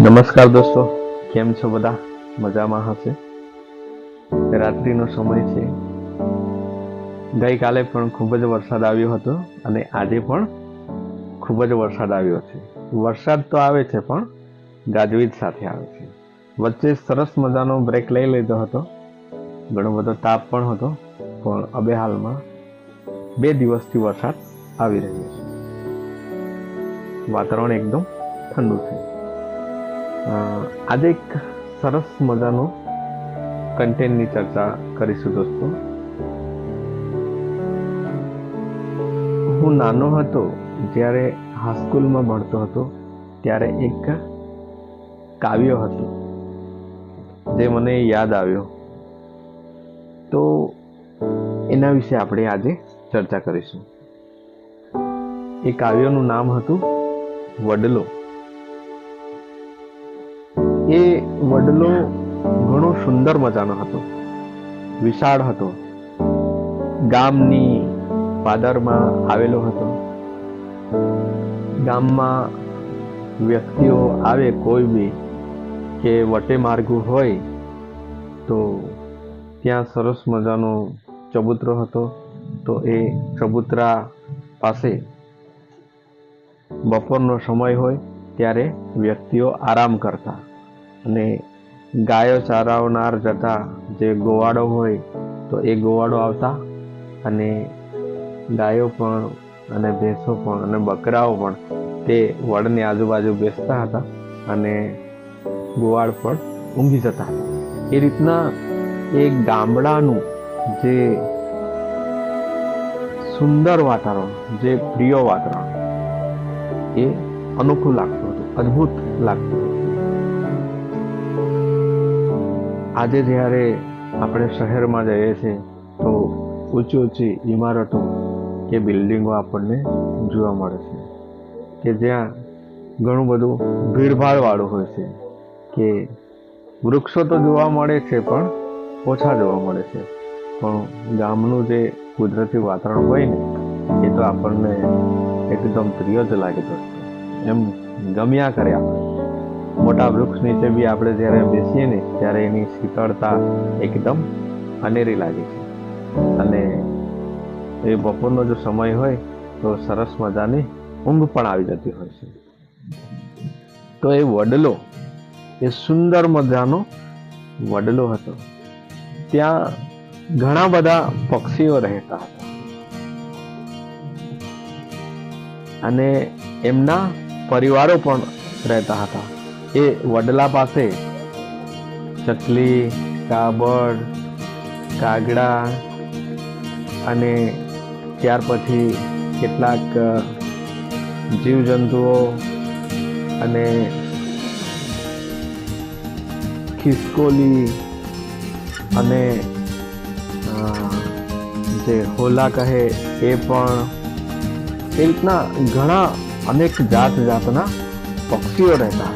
નમસ્કાર દોસ્તો, કેમ છો બધા? મજામાં હશે? રાત્રિનો સમય છે. ગઈકાલે પણ ખૂબ જ વરસાદ આવ્યો હતો અને આજે પણ ખૂબ જ વરસાદ આવ્યો છે. વરસાદ તો આવે છે પણ ગાજવીજ સાથે આવે છે. વચ્ચે સરસ મજાનો બ્રેક લઈ લીધો હતો. ઘણો બધો તાપ પણ હતો, પણ હવે હાલમાં બે દિવસથી વરસાદ આવી રહ્યો છે. વાતાવરણ એકદમ ઠંડુ છે. આજે એક સરસ મજાનો કન્ટેન્ટની ચર્ચા કરીશું દોસ્તો. હું નાનો હતો, જ્યારે હાઈસ્કૂલમાં ભણતો હતો, ત્યારે એક કાવ્ય હતું, જે મને યાદ આવ્યો. તો એના વિશે આપણે આજે ચર્ચા કરીશું. એ કાવ્યનું નામ હતું વડલો. એ વડલો ઘણો સુંદર મજાનો હતો. વિશાળ હતો. ગામની પાદરમાં આવેલો હતો. ગામમાં વ્યક્તિઓ આવે કોઈ બી કે વટે માર્ગું હોય તો ત્યાં સરસ મજાનો ચબૂતરો હતો. તો એ ચબૂતરા પાસે બપોરનો સમય હોય ત્યારે વ્યક્તિઓ આરામ કરતા. અને ગાયો ચારાવનાર જતા જે ગોવાળો હોય, તો એ ગોવાળો આવતા અને ગાયો પણ અને ભેંસો પણ અને બકરાઓ પણ તે વડની આજુબાજુ બેસતા હતા અને ગોવાળ પણ ઊંઘી જતા હતા. એ રીતના એ ગામડાનું જે સુંદર વાતાવરણ, જે પ્રિય વાતાવરણ, એ અનોખું લાગતું હતું, અદ્ભુત લાગતું હતું. આજે જ્યારે આપણે શહેરમાં જઈએ છીએ, તો ઊંચી ઊંચી ઇમારતો કે બિલ્ડિંગો આપણને જોવા મળે છે. કે જ્યાં ઘણું બધું ભીડભાડવાળું હોય છે. કે વૃક્ષો તો જોવા મળે છે, પણ ઓછા જોવા મળે છે. પણ ગામનું જે કુદરતી વાતાવરણ હોય ને, એ તો આપણને એકદમ પ્રિય જ લાગે દોસ્તો એમ ગમ્યા કરે આપણે. મોટા વૃક્ષ નીચે બી આપણે જ્યારે બેસીએ ને, ત્યારે એની શીતળતા એકદમ અનેરી લાગે છે. અને એ બપોરનો જો સમય હોય, તો સરસ મજાની ઊંઘ પણ આવી જતી હોય છે. તો એ વડલો, એ સુંદર મજાનો વડલો હતો. ત્યાં ઘણા બધા પક્ષીઓ રહેતા હતા. અને એમના પરિવારો પણ રહેતા હતા. એ વડલા પાસે ચકલી કાબડ કાગડા અને ત્યાર પછી કેટલાક જીવજંતુઓ અને ખિસકોલી અને જે હોલા કહે એ પણ એ રીતના ઘણા અનેક જાત જાતના પક્ષીઓ રહેતા.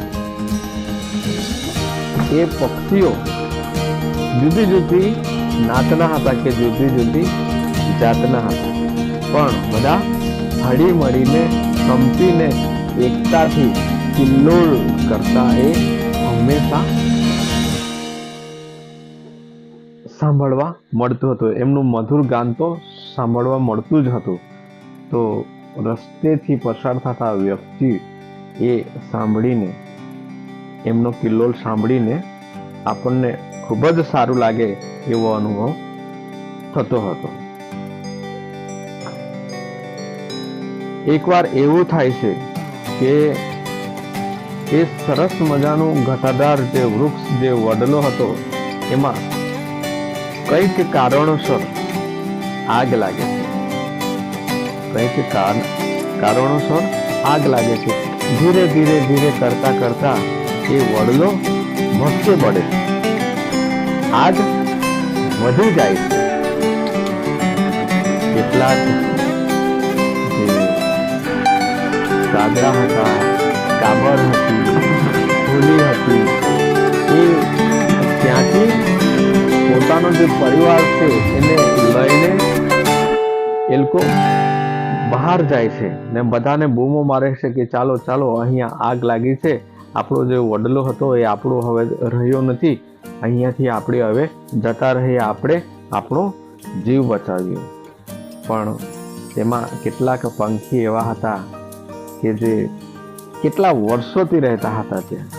એ પક્ષીઓ જુદી જુદી નાતના હતા કે જુદી જુદી જાતના હતા. પણ બધા હળી મળીને સંપીને, એકતાથી કિલ્લોળ કરતા એ હંમેશા સાંભળવા મળતું હતું. એમનું મધુર ગાન તો સાંભળવા મળતું જ હતું. તો રસ્તેથી પસાર થતા વ્યક્તિ એ સાંભળીને એમનો કિલ્લોલ સાંભળીને આપણને ખૂબ જ સારું લાગે એવો અનુભવ થતો હતો. એકવાર એવું થાય છે કે એ સરસ મજાનું ઘટાદાર જે વૃક્ષ, જે વડલો હતો, એમાં કંઈક કારણોસર આગ લાગે છે. કંઈક કારણોસર આગ લાગે છે. ધીરે ધીરે ધીરે કરતા કરતા એ વડલો મસ્ત છે. આગ વધી જાય છે કેટલાક કાગડા હતા કાબર હતી હોલી હતી, એ ત્યાંથી પોતાનો જે પરિવાર છે એને લઈને એ લોકો બહાર જાય છે ને બધાને બૂમો મારે છે કે ચાલો ચાલો, અહીંયા આગ લાગી છે આપણો જે વડલો હતો એ આપણો હવે રહ્યો નથી. અહીંયાથી આપણે હવે જતા રહીએ, આપણે આપણો જીવ બચાવ્યો પણ તેમાં કેટલાક પંખી એવા હતા કે જે કેટલા વર્ષોથી રહેતા હતા ત્યાં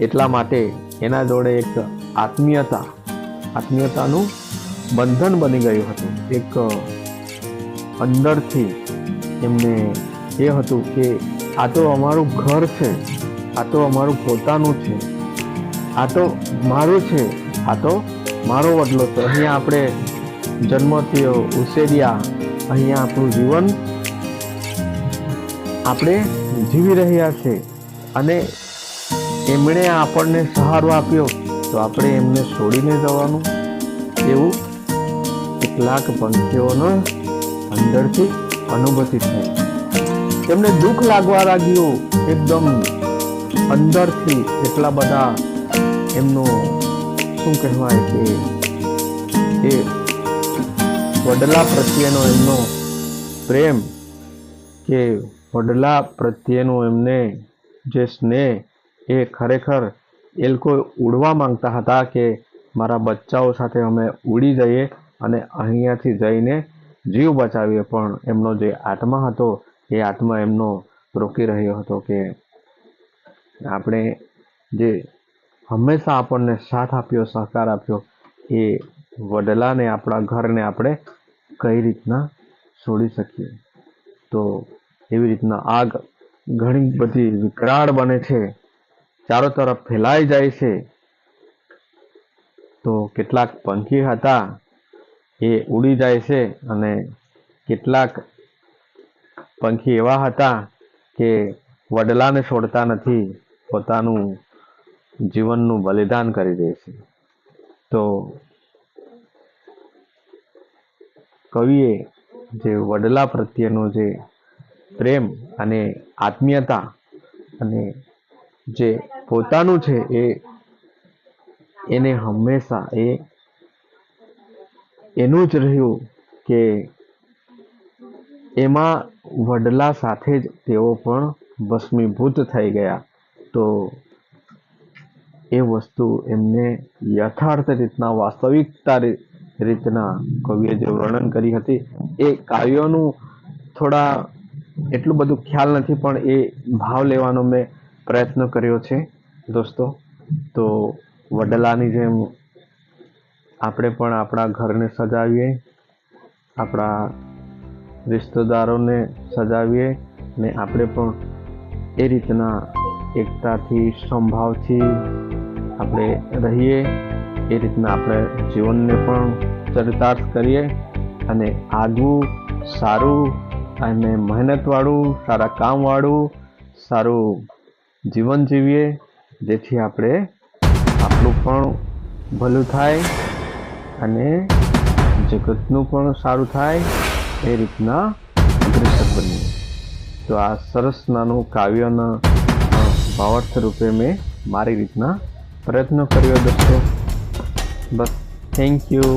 એટલા માટે એના જોડે એક આત્મીયતા, આત્મીયતાનું બંધન બની ગયું હતું. એક અંદરથી એમને એ હતું કે આ તો અમારું ઘર છે. આ તો અમારું પોતાનું છે. આ તો મારું છે. આ તો મારો વડલો છે. અહીંયા આપણે જન્મથી ઉછેર્યા, અહીંયા આપણું જીવન આપણે જીવી રહ્યા છે. અને એમણે આપણને સહારો આપ્યો તો આપણે એમને છોડીને જવાનું. એવું કેટલાક પંખીઓનો અંદરથી અનુભૂતિ થઈ તેમને દુઃખ લાગવા લાગ્યું એકદમ. અંદરથી એટલા બધા એમનું શું કહેવાય કે, એ વડલા પ્રત્યેનો એમનો પ્રેમ કે વડલા પ્રત્યેનો એમને જે સ્નેહ એ ખરેખર એ લોકો ઉડવા માંગતા હતા કે મારા બચ્ચાઓ સાથે અમે ઉડી જઈએ અને અહીંયાથી જઈને જીવ બચાવીએ. પણ એમનો જે આત્મા હતો, એ આત્મા એમનો રોકી રહ્યો હતો કે આપણે જે હંમેશા આપણને સાથ આપ્યો, સહકાર આપ્યો, એ વડલાને, આપણા ઘરને આપણે કઈ રીતના છોડી શકીએ? તો એવી રીતના આગ ઘણી બધી વિકરાળ બને છે, ચારો તરફ ફેલાઈ જાય છે. તો કેટલાક પંખી હતા, એ ઉડી જાય છે અને કેટલાક પંખી એવા હતા કે વડલાને છોડતા નથી. પોતાનું જીવનનું બલિદાન કરી દે છે. તો કવિએ જે વડલા પ્રત્યેનો જે પ્રેમ અને આત્મીયતા અને જે પોતાનું છે એ એને હંમેશા એ એનું જ રહ્યું કે એમાં વડલા સાથે જ તેઓ પણ ભસ્મીભૂત થઈ ગયા. તો એ વસ્તુ એમને યથાર્થ રીતના, વાસ્તવિકતા રીતના કવિએ જે વર્ણન કરી હતી, એ કાવ્યોનું થોડા એટલું બધું ખ્યાલ નથી, પણ એ ભાવ લેવાનો મેં પ્રયત્ન કર્યો છે, દોસ્તો. તો વડલાની જેમ આપણે પણ આપણા ઘરને સજાવીએ, આપણા રિશ્તેદારોને સજાવીએ ને આપણે પણ એ રીતના એકતાથી સંભાવથી આપણે રહીએ. એ રીતના આપણે જીવનને પણ ચરિતાર્થ કરીએ અને આગવું, સારું અને મહેનતવાળું, સારા કામવાળું, સારું જીવન જીવીએ. જેથી આપણે આપણું પણ ભલું થાય અને જગતનું પણ સારું થાય. એ રીતના અગ્રેસર બનીએ. તો આ સરસ નાનું કાવ્યના ભાવાર્થ રૂપે મેં મારી રીતના પ્રયત્ન કર્યો દોસ્તો બસ થેન્ક યુ